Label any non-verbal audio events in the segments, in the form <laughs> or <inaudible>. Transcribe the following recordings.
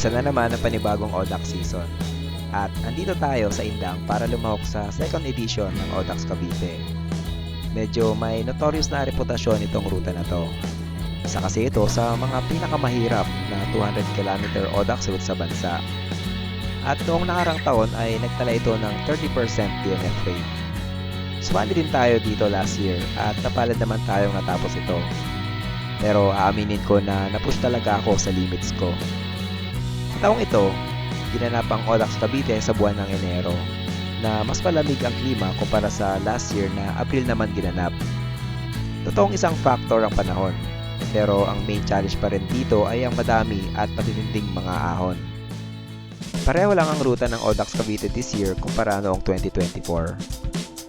Umpisa na naman ang panibagong ODAX season. At andito tayo sa Indang para lumahok sa second edition ng ODAX Cavite. Medyo may notorious na reputasyon itong ruta na to. Isa kasi ito sa mga pinakamahirap na 200 km ODAX route sa bansa. At noong nakarang taon ay nagtala ito ng 30% DNF rate. Sumali din tayo dito last year at napalad naman tayong natapos ito. Pero aaminin ko na napush talaga ako sa limits ko. Taong ito, ginanap ang Odax Cavite sa buwan ng Enero na mas malamig ang klima kumpara sa last year na April naman ginanap. Totoong isang factor ang panahon, pero ang main challenge pa rin dito ay ang madami at matitinding mga ahon. Pareho lang ang ruta ng Odax Cavite this year kumpara noong 2024.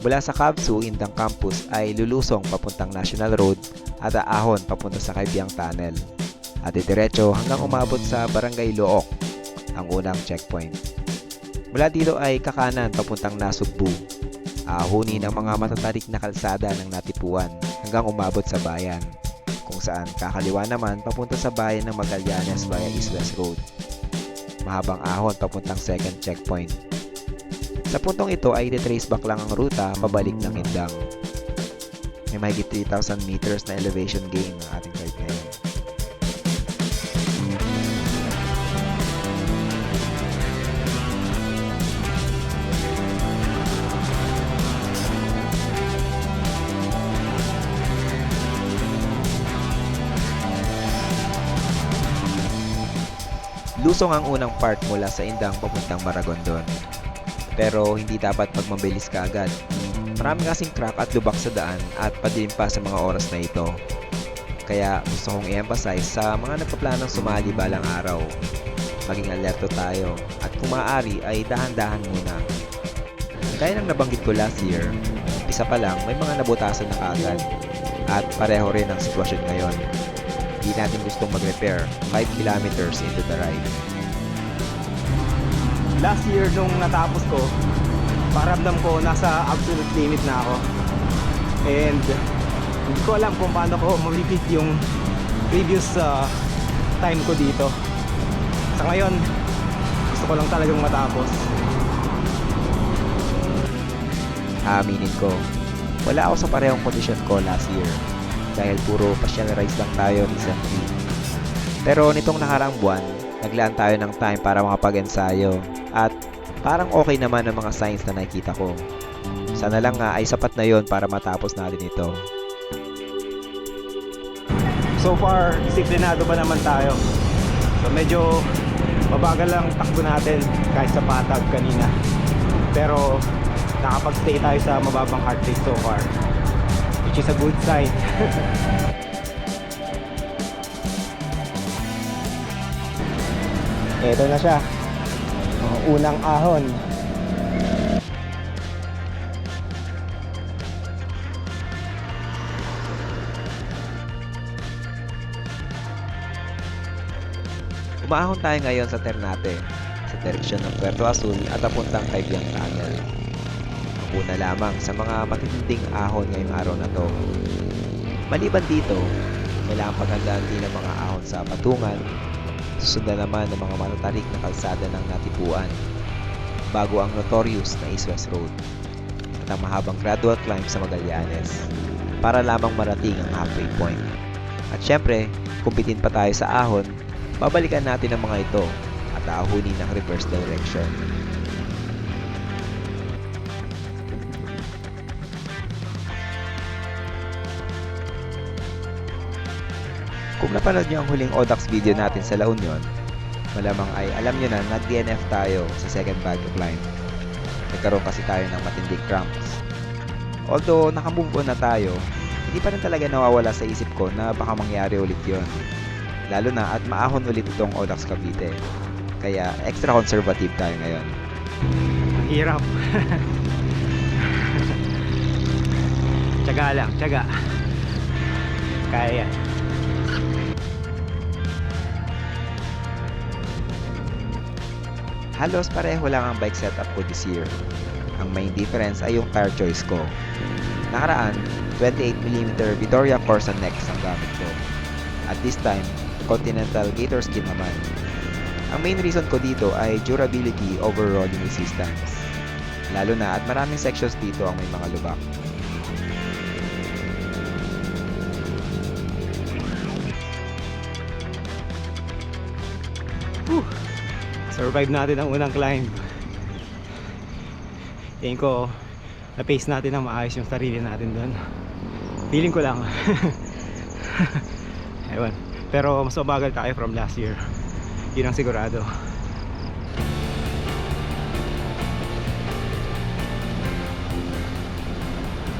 Mula sa Kabsu, Indang Campus ay lulusong papuntang National Road at aahon papunta sa Kaibiyang Tunnel. At diretso hanggang umabot sa Barangay Look, ang unang checkpoint. Mula dito ay kakanan papuntang Nasugbu. Ahunin ang mga matatarik na kalsada ng Natipuan hanggang umabot sa bayan, kung saan kakaliwa naman papunta sa bayan ng Magallanes via West Road. Mahabang ahon papuntang second checkpoint. Sa puntong ito ay trace back lang ang ruta pabalik ng Indang. May mahigit 3,000 meters na elevation gain ang ating ride Lusong ang unang part mula sa Indang papuntang Maragondon. Pero hindi dapat magmabilis ka agad. Marami kasing crack at lubak sa daan at padilim pa sa mga oras na ito. Kaya gusto kong i-emphasize sa mga nagpaplanong sumali balang araw. Maging alerto tayo at kung maaari ay dahan-dahan muna. Gaya ng nabanggit ko last year, isa pa lang may mga nabutasan na kaagad at pareho rin ang sitwasyon ngayon. Hindi natin gustong mag-repair 5 kilometers into the ride. last year nung natapos ko, paramdam ko nasa absolute limit na ako. And hindi ko alam kung paano ko ma-repeat yung previous uh, time ko dito. Sa ngayon, gusto ko lang talagang matapos. Aaminin ko, wala ako sa parehong kondisyon ko last year dahil puro rides lang tayo recently. Pero nitong nakarang buwan, naglaan tayo ng time para makapag-ensayo at parang okay naman ang mga signs na nakikita ko. Sana lang nga ay sapat na yon para matapos natin ito. So far, disiplinado pa naman tayo. So medyo mabagal lang takbo natin kahit sa patag kanina. Pero nakapag-stay tayo sa mababang heart rate so far. Which is a good sign. <laughs> Ito na siya. Ang unang ahon. Umahon tayo ngayon sa Ternate, sa direksyon ng Puerto Azul at papuntang Kaibiyang Tunnel. Ang una lamang sa mga matitinding ahon ngayong araw na to. Maliban dito, kailangan paghandaan din ang mga ahon sa patungan, susundan naman ng mga matatarik na kalsada ng natipuan, bago ang notorious na East West Road, at ang mahabang gradual climb sa Magallanes, para lamang marating ang halfway point. At syempre, kung bitin pa tayo sa ahon, babalikan natin ang mga ito at aahunin ng reverse direction. Kung napanood nyo ang huling Odax video natin sa La Union, malamang ay alam nyo na nag-DNF tayo sa second bag of line. Nagkaroon kasi tayo ng matinding cramps. Although nakamove on na tayo, hindi pa rin talaga nawawala sa isip ko na baka mangyari ulit yon. Lalo na at maahon ulit itong Odax Cavite. Kaya extra conservative tayo ngayon. Hirap. <laughs> tsaga lang, tsaga. Kaya yan. Halos pareho lang ang bike setup ko this year. Ang main difference ay yung tire choice ko. Nakaraan, 28mm Vittoria Corsa Nex ang gamit ko. At this time, Continental Gator Skin naman. Ang main reason ko dito ay durability over rolling resistance. Lalo na at maraming sections dito ang may mga lubak. Survive natin ang unang climb. Tingin ko, na-pace natin ang maayos yung sarili natin doon. Feeling ko lang. <laughs> Ewan. Pero mas mabagal tayo from last year. Yun ang sigurado.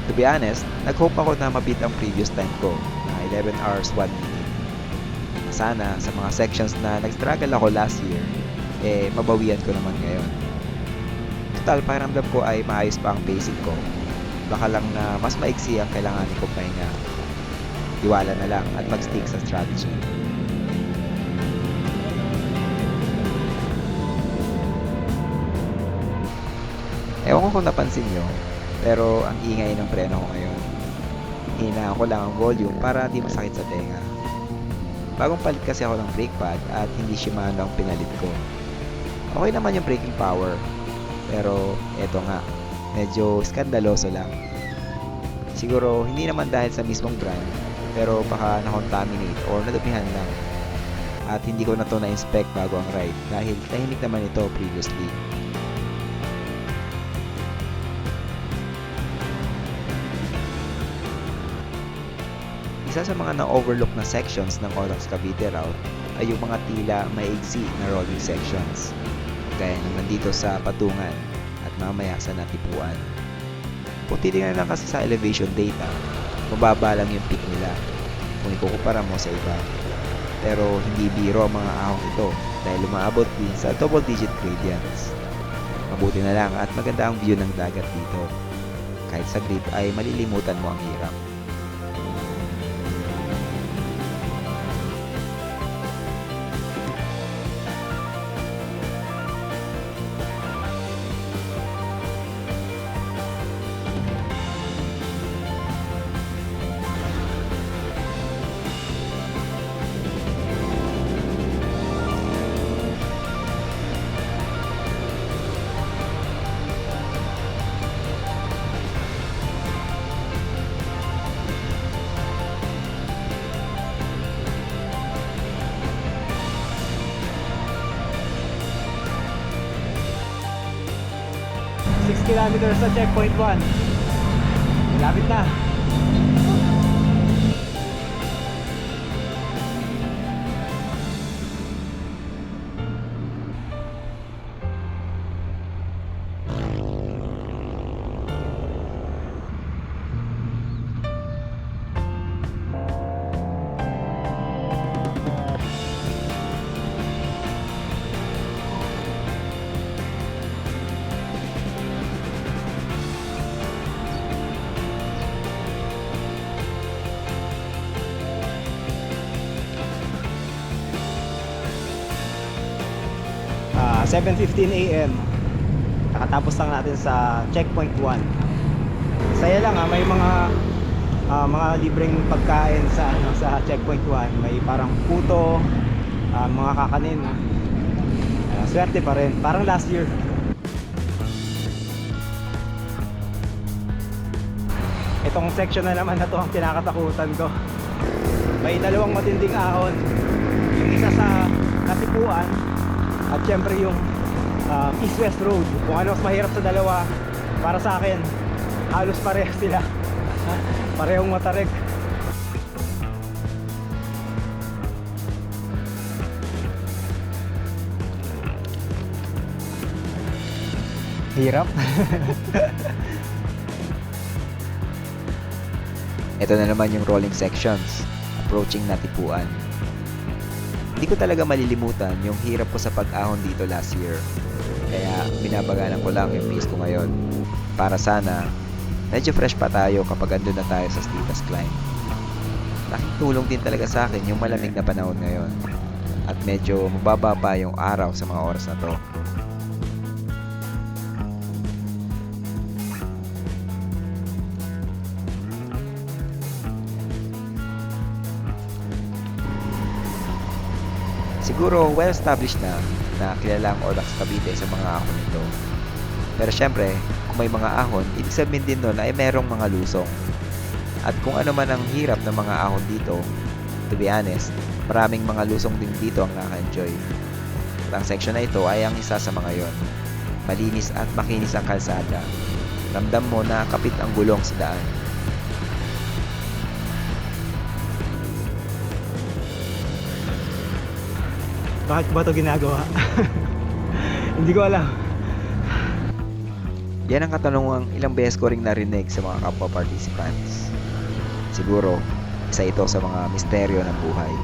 To be honest, nag-hope ako na mabit ang previous time ko na 11 hours 1 minute. Sana sa mga sections na nag-struggle ako last year, eh mabawian ko naman ngayon. Total, pakiramdam ko ay maayos pa ang pacing ko. Baka lang na mas maiksi ang kailanganin kong pahinga. Iwala na lang at mag-stick sa strategy. Ewan ko kung napansin nyo, pero ang ingay ng preno ko ngayon. Hinaan ko lang ang volume para di masakit sa tenga. Bagong palit kasi ako ng brake pad at hindi Shimano ang pinalit ko. Okay naman yung braking power, pero eto nga, medyo skandaloso lang. Siguro hindi naman dahil sa mismong brand, pero baka na-contaminate or nadumihan lang. At hindi ko na to na-inspect bago ang ride dahil tahimik naman ito previously. Isa sa mga na-overlook na sections ng Odax Cavite route ay yung mga tila maigsi na rolling sections. Gaya naman dito sa Patungan at mamaya sa Natipuan. Kung titingnan lang kasi sa elevation data, mababa lang yung peak nila kung ikukumpara mo sa iba. Pero hindi biro ang mga ahong ito dahil lumaabot din sa double digit gradients. Mabuti na lang at maganda ang view ng dagat dito. Kahit sa grid ay malilimutan mo ang hirap. Kilometers sa checkpoint 1. 7.15 a.m. Nakatapos lang natin sa checkpoint 1. Saya lang ha, may mga ah, mga libreng pagkain sa ano, sa checkpoint 1. May parang puto, ah, mga kakanin. Ah, swerte pa rin, parang last year. Itong section na naman na to ang kinakatakutan ko. May dalawang matinding ahon. Yung isa sa natipuan at syempre yung uh, east-west road. Kung ano mas mahirap sa dalawa. Para sa akin halos parehas sila. <laughs> Parehong matarik hirap. Ito na naman yung rolling sections, approaching Natipuan. Hindi ko talaga malilimutan yung hirap ko sa pag-ahon dito last year. Kaya binabagalan ko lang yung pace ko ngayon. Para sana, medyo fresh pa tayo kapag andun na tayo sa steepest climb. Laking din talaga sa akin yung malamig na panahon ngayon. At medyo mababa pa yung araw sa mga oras na to. Siguro well-established na na kilala ang Odax Cavite sa mga ahon nito. Pero syempre, kung may mga ahon, ibig sabihin din nun ay merong mga lusong. At kung ano man ang hirap ng mga ahon dito, to be honest, maraming mga lusong din dito ang naka-enjoy. At ang section na ito ay ang isa sa mga yon. Malinis at makinis ang kalsada. Ramdam mo na kapit ang gulong sa daan. Bakit ko ba ito ginagawa? <laughs> Hindi ko alam. Yan ang katanungang ilang beses ko ring narinig sa mga kapwa participants. Siguro, isa ito sa mga misteryo ng buhay.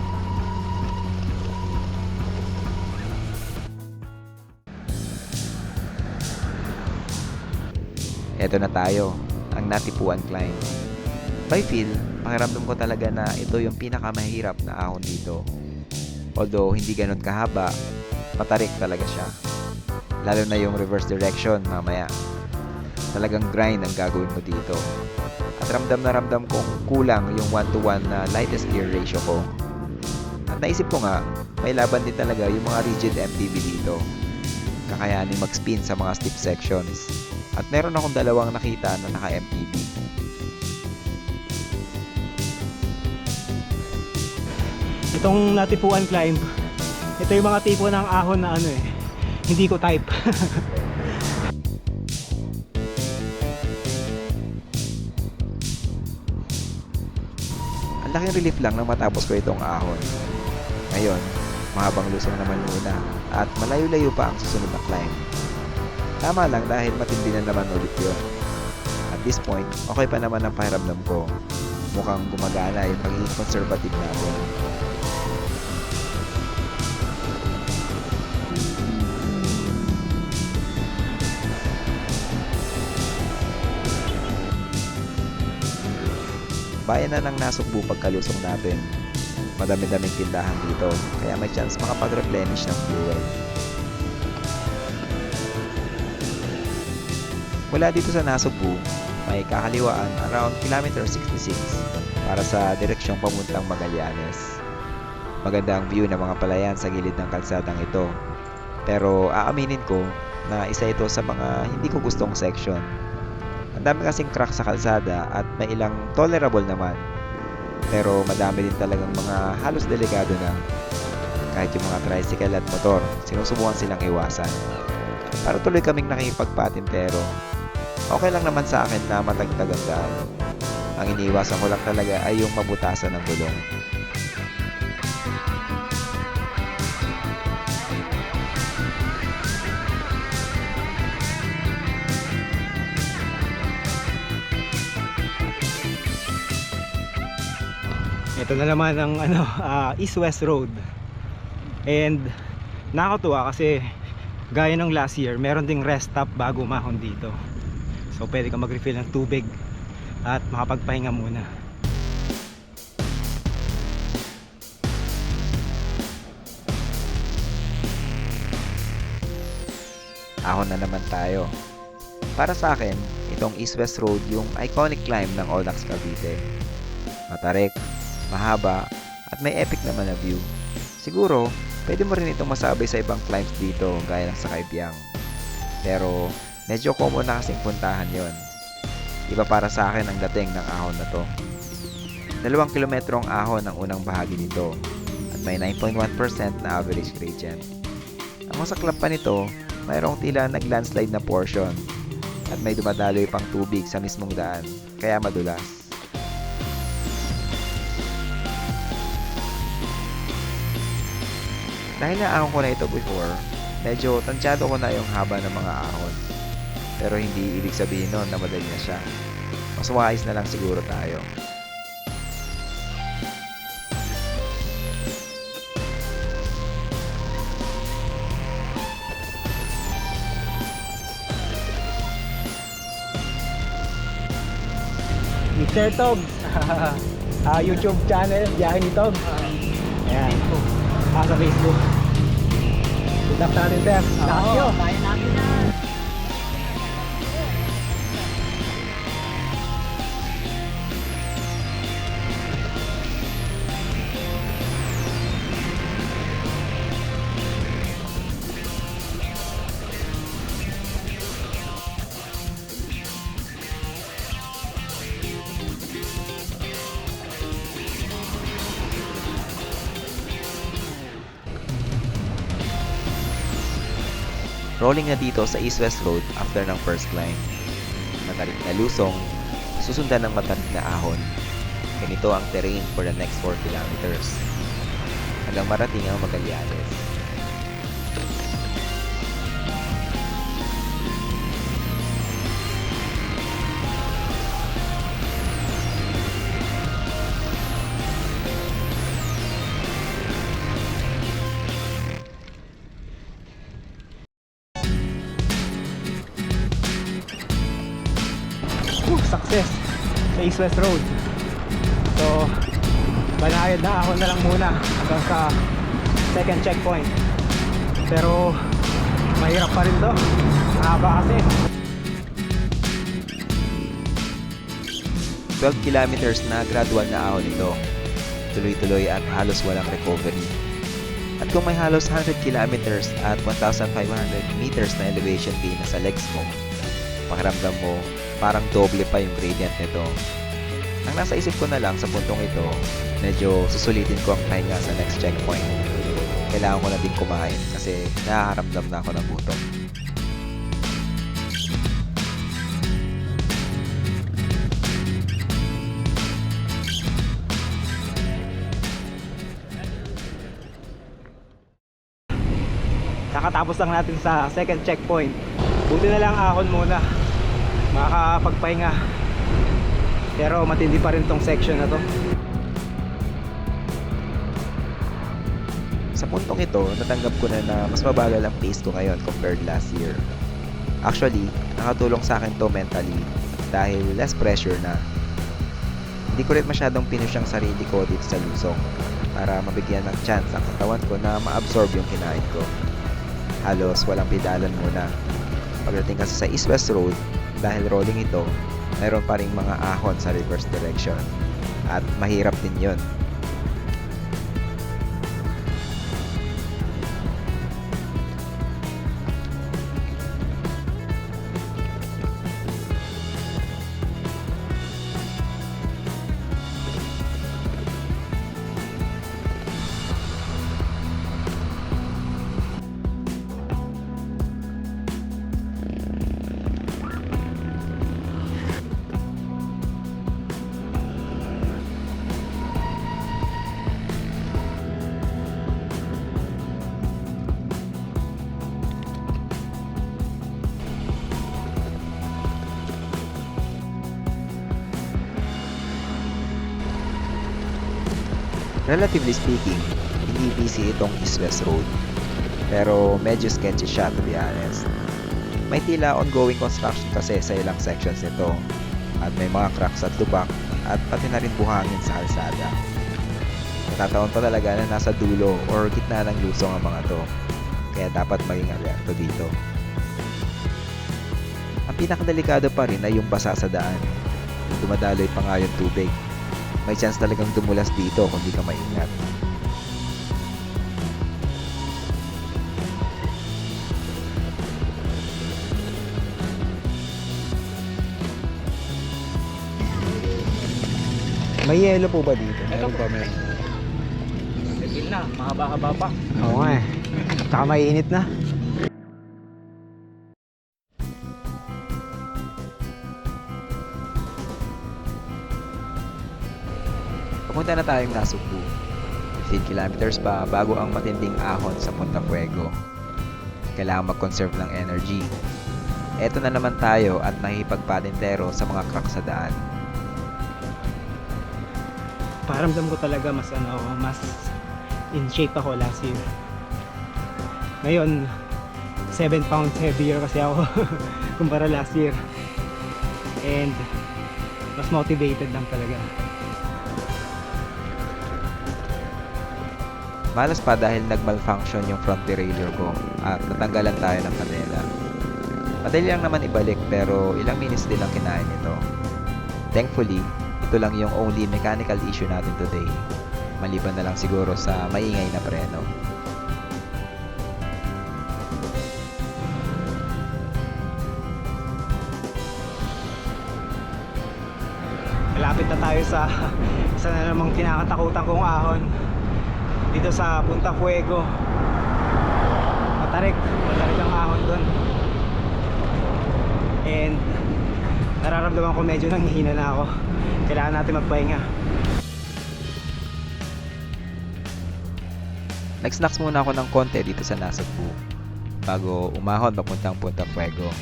Eto na tayo, ang Natipuan Climb. By feel, pakiramdam ko talaga na ito yung pinakamahirap na ahon dito. Although hindi ganun kahaba, matarik talaga siya. Lalo na yung reverse direction mamaya talagang grind ang gagawin mo dito. At ramdam na ramdam kong kulang yung 1 to 1 na lightest gear ratio ko. At naisip ko nga, may laban din talaga yung mga rigid MTB dito. Kakayanin mag-spin sa mga steep sections. At meron akong dalawang nakita na naka-MTB. Itong natipuan climb, ito yung mga tipo ng ahon na ano eh, hindi ko type. <laughs> Ang laking relief lang nang matapos ko itong ahon. Ngayon, mahabang lusong naman muna at malayo-layo pa ang susunod na climb. Tama lang dahil matindi na naman ulit yun. At this point, okay pa naman ang pakiramdam ko. Mukhang gumagana yung pagiging conservative natin. Bayan na ng nasugbu pagkalusong natin. Madami-daming tindahan dito, kaya may chance makapag-replenish ng fuel. Mula dito sa Nasugbu, may kakaliwaan around kilometer 66 para sa direksyong pamuntang Magallanes. Maganda ang view ng mga palayan sa gilid ng kalsadang ito. Pero aaminin ko na isa ito sa mga hindi ko gustong section. Ang dami kasing crack sa kalsada at may ilang tolerable naman. Pero madami din talagang mga halos delikado na. Kahit yung mga tricycle at motor, sinusubukan silang iwasan. Para tuloy kaming nakikipagpatintero. Okay lang naman sa akin na matagtag ang daan. Ang iniiwasan ko lang talaga ay yung mabutasan ng gulong. Ito na naman ang <laughs> ano, ah, East-West Road. And nakakatuwa kasi gaya ng last year, meron ding rest stop bago umahon dito. So pwede ka mag-refill ng tubig at makapagpahinga muna. Ahon na naman tayo. Para sa akin, itong East-West Road yung iconic climb ng Odax Cavite. Matarik, mahaba, at may epic naman na view. Siguro, pwede mo rin itong masabay sa ibang climbs dito gaya ng sa Kaibiyang. Pero, medyo common na kasing puntahan yon. Iba para sa akin ang dating ng ahon na to. Dalawang kilometrong ahon ang unang bahagi nito at may 9.1% na average gradient. Ang masaklap pa nito, mayroong tila nag-landslide na portion at may dumadaloy pang tubig sa mismong daan, kaya madulas. Dahil naahon ko na ito before, medyo tansyado ko na yung haba ng mga ahon. Pero hindi ibig sabihin nun na madali na siya. Mas wise na lang siguro tayo. Mr. Tog, <laughs> ah, YouTube channel, Biyahe ni Tog. Ayan. Ah, sa Facebook. Good luck sa atin, sir. Lakas nyo. Rolling na dito sa East-West Road after ng first climb. Matarik na lusong, susundan ng matarik na ahon. Ganito ang terrain for the next 4 kilometers. Hanggang marating ang Magallanes. West Road. So, banayad na ako na lang muna hanggang sa second checkpoint. Pero, mahirap pa rin to. Mahaba kasi. 12 kilometers na gradual na ahon ito. Tuloy-tuloy at halos walang recovery. At kung may halos 100 kilometers at 1,500 meters na elevation gain na sa legs mo, pakiramdam mo parang doble pa yung gradient nito. Ang nasa isip ko na lang sa puntong ito, medyo susulitin ko ang pahinga sa next checkpoint. Kailangan ko na din kumain kasi nakakaramdam na ako ng gutom. Kakatapos lang natin sa second checkpoint. Buti na lang ahon muna. Makakapagpahinga. Pero matindi pa rin tong section na to. Sa puntong ito, natanggap ko na na mas mabagal ang pace ko ngayon compared last year. Actually, nakatulong sa akin to mentally dahil less pressure na. Hindi ko rin masyadong pinush ang sarili ko dito sa lusong para mabigyan ng chance ang katawan ko na ma-absorb yung kinain ko. Halos walang pedalan muna. Pagdating kasi sa East-West Road, dahil rolling ito, mayroon pa rin mga ahon sa reverse direction. At mahirap din yun. Relatively speaking, hindi busy itong East-West Road. Pero medyo sketchy siya to be honest. May tila ongoing construction kasi sa ilang sections nito. At may mga cracks at lubak at pati na rin buhangin sa kalsada. Natataon pa talaga na nasa dulo or gitna ng lusong ang mga to. Kaya dapat maging alerto dito. Ang pinakadelikado pa rin ay yung basa sa daan. Dumadaloy pa nga yung tubig may chance talagang dumulas dito kung di ka maingat. May yelo po ba dito? Meron pa, meron. Level na, mahaba-haba pa. Oo nga eh. Tsaka mainit na. Papunta na tayong Nasugbu. 15 kilometers pa bago ang matinding ahon sa Punta Fuego. Kailangan mag-conserve ng energy. Eto na naman tayo at nakikipagpadentero sa mga crack sa daan. Paramdam ko talaga mas ano, mas in shape ako last year. Ngayon, 7 pounds heavier kasi ako <laughs> kumpara last year. And mas motivated lang talaga. Malas pa dahil nag-malfunction yung front derailleur ko at natanggalan tayo ng kanela. Madali lang naman ibalik pero ilang minutes din ang kinain nito. Thankfully, ito lang yung only mechanical issue natin today. Maliban na lang siguro sa maingay na preno. Malapit na tayo sa <laughs> isa na namang kinakatakutan kong ahon dito sa Punta Fuego. matarik matarik ang ahon doon and nararamdaman ko medyo nanghihina na ako kailangan natin magpahinga Nag-snacks muna ako ng konti dito sa Nasugbu bago umahon papuntang Punta Fuego.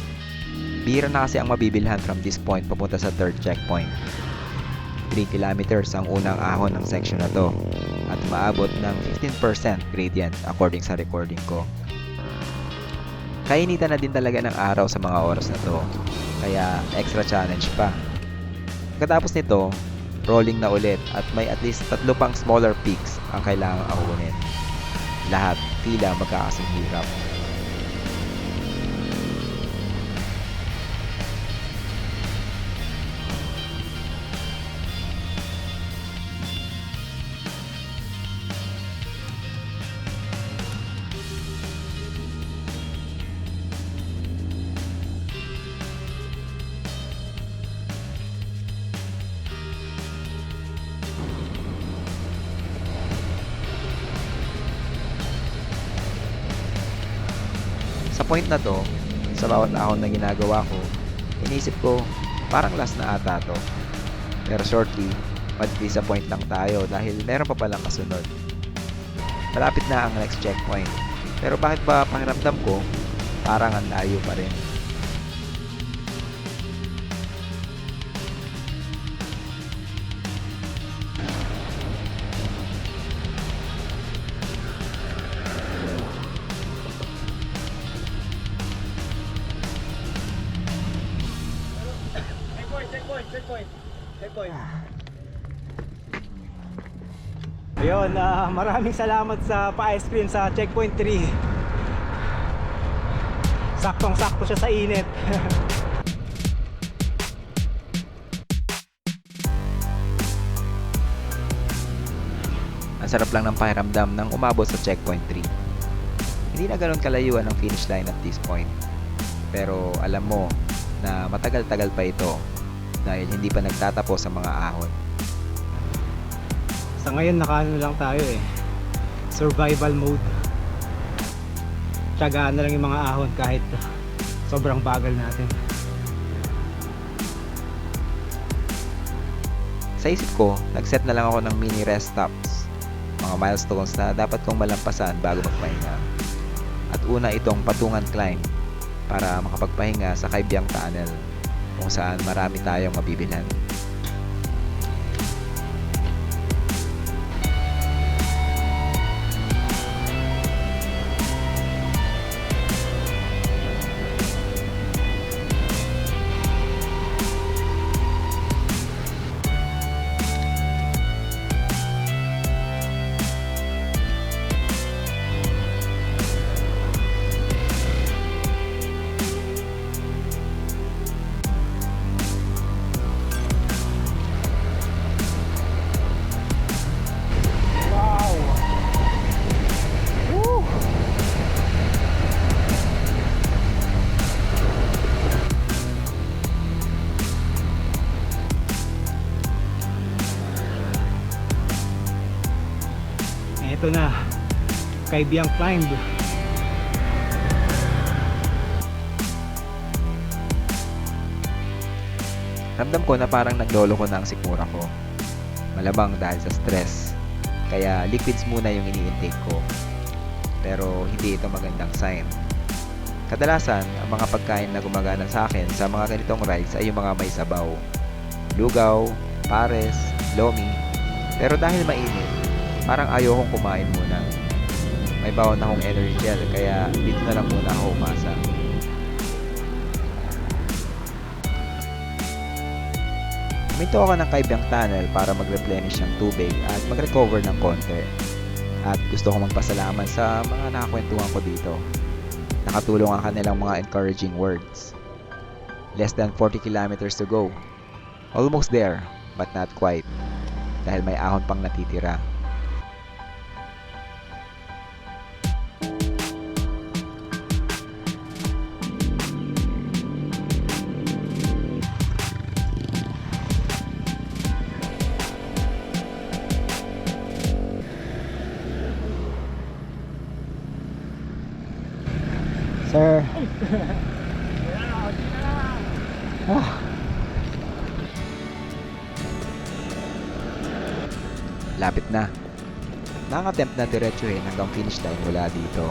Bira na kasi ang mabibilhan from this point papunta sa third checkpoint. 3 kilometers ang unang ahon ng section na to maabot ng 15% gradient according sa recording ko. Kainitan na din talaga ng araw sa mga oras na to, kaya extra challenge pa. Pagkatapos nito, rolling na ulit at may at least tatlo pang smaller peaks ang kailangang ahunin. Lahat tila magkakasing hirap. Point na to, sa bawat ahon na ginagawa ko, inisip ko, parang last na ata to. Pero shortly, mad-disappoint lang tayo dahil meron pa palang kasunod. Malapit na ang next checkpoint. Pero bakit ba pakiramdam ko, parang ang layo pa rin. Ayun, ah, maraming salamat sa pa-ice cream sa checkpoint 3 Saktong sakto siya sa init <laughs> Ang sarap lang ng pakiramdam nang umabot sa checkpoint 3. Hindi na ganun kalayuan ang finish line at this point. Pero alam mo na matagal-tagal pa ito dahil hindi pa nagtatapos ang mga ahon. Sa ngayon nakaano lang tayo eh Survival mode Tiyagaan na lang yung mga ahon kahit sobrang bagal natin Sa isip ko, nag-set na lang ako ng mini rest stops. Mga milestones na dapat kong malampasan bago magpahinga. At una itong patungan climb para makapagpahinga sa Kaibyang Tunnel kung saan marami tayong mabibilhan. Kaibiyang Climb. Ramdam ko na parang naglolo ko na ang sikmura ko. Malamang dahil sa stress. Kaya liquids muna yung ini-intake ko. Pero hindi ito magandang sign. Kadalasan, ang mga pagkain na gumagana sa akin sa mga ganitong rides ay yung mga may sabaw. Lugaw, pares, lomi. Pero dahil mainit, parang ayokong kumain muna. May bawon akong energy gel kaya dito na lang muna ako umasa. Huminto ako ng kaibang tunnel para mag-replenish ng tubig at mag-recover ng konti. At gusto ko magpasalamat sa mga nakakwentuhan ko dito. Nakatulong ang kanilang mga encouraging words. Less than 40 kilometers to go. Almost there, but not quite. Dahil may ahon pang natitira. Na diretsuhin hanggang finish line mula dito.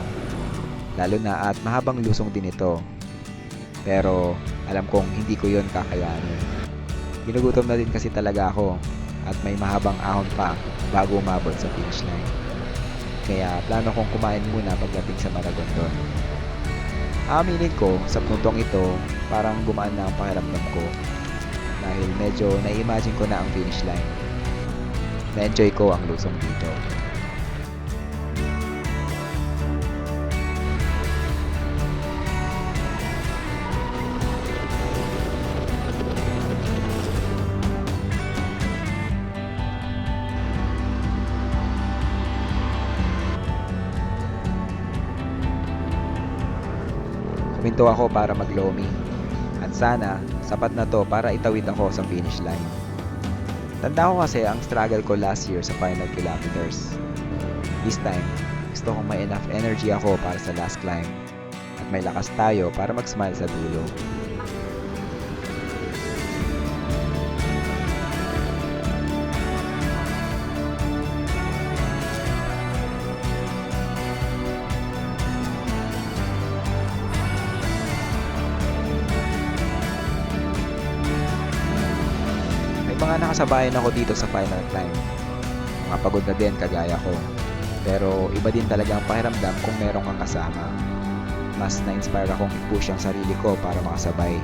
Lalo na at mahabang lusong din ito. Pero alam kong hindi ko yon kakayanin. Ginugutom na din kasi talaga ako at may mahabang ahon pa bago umabot sa finish line. Kaya plano kong kumain muna pagdating sa Maragondon. Aminin ko, sa puntong ito, parang gumaan na ang pakiramdam ko. Dahil medyo na-imagine ko na ang finish line. Na-enjoy ko ang lusong dito. Kuminto ako para maglomi. At sana, sapat na to para itawid ako sa finish line. Tanda ko kasi ang struggle ko last year sa final kilometers. This time, gusto kong may enough energy ako para sa last climb. At may lakas tayo para mag-smile sa dulo. Nakasabayan ako dito sa final climb. Mga pagod na din kagaya ko. Pero iba din talaga ang pakiramdam kung merong kang kasama. Mas na-inspire akong i-push ang sarili ko para makasabay.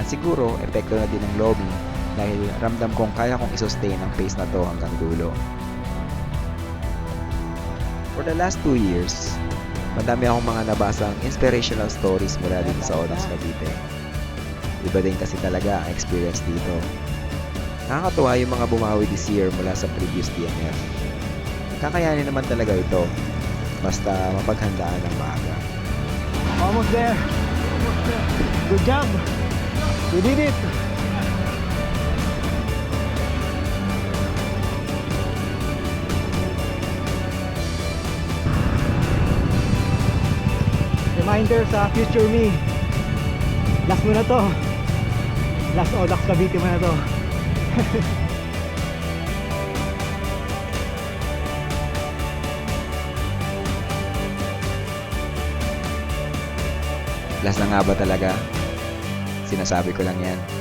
At siguro, epekto na din ng lobby dahil ramdam kong kaya kong isustain ang pace na to hanggang dulo. For the last two years, madami akong mga nabasang inspirational stories mula dito sa Odax Cavite. Iba din kasi talaga ang experience dito. Nakakatuwa yung mga bumawi this year mula sa previous DNF. Kakayanin naman talaga ito. Basta mapaghandaan ng maaga. Almost there. Good job. You did it. Reminder sa future me. Last mo na to. Last Odax Cavite mo na to. Last na nga ba talaga? Sinasabi ko lang yan.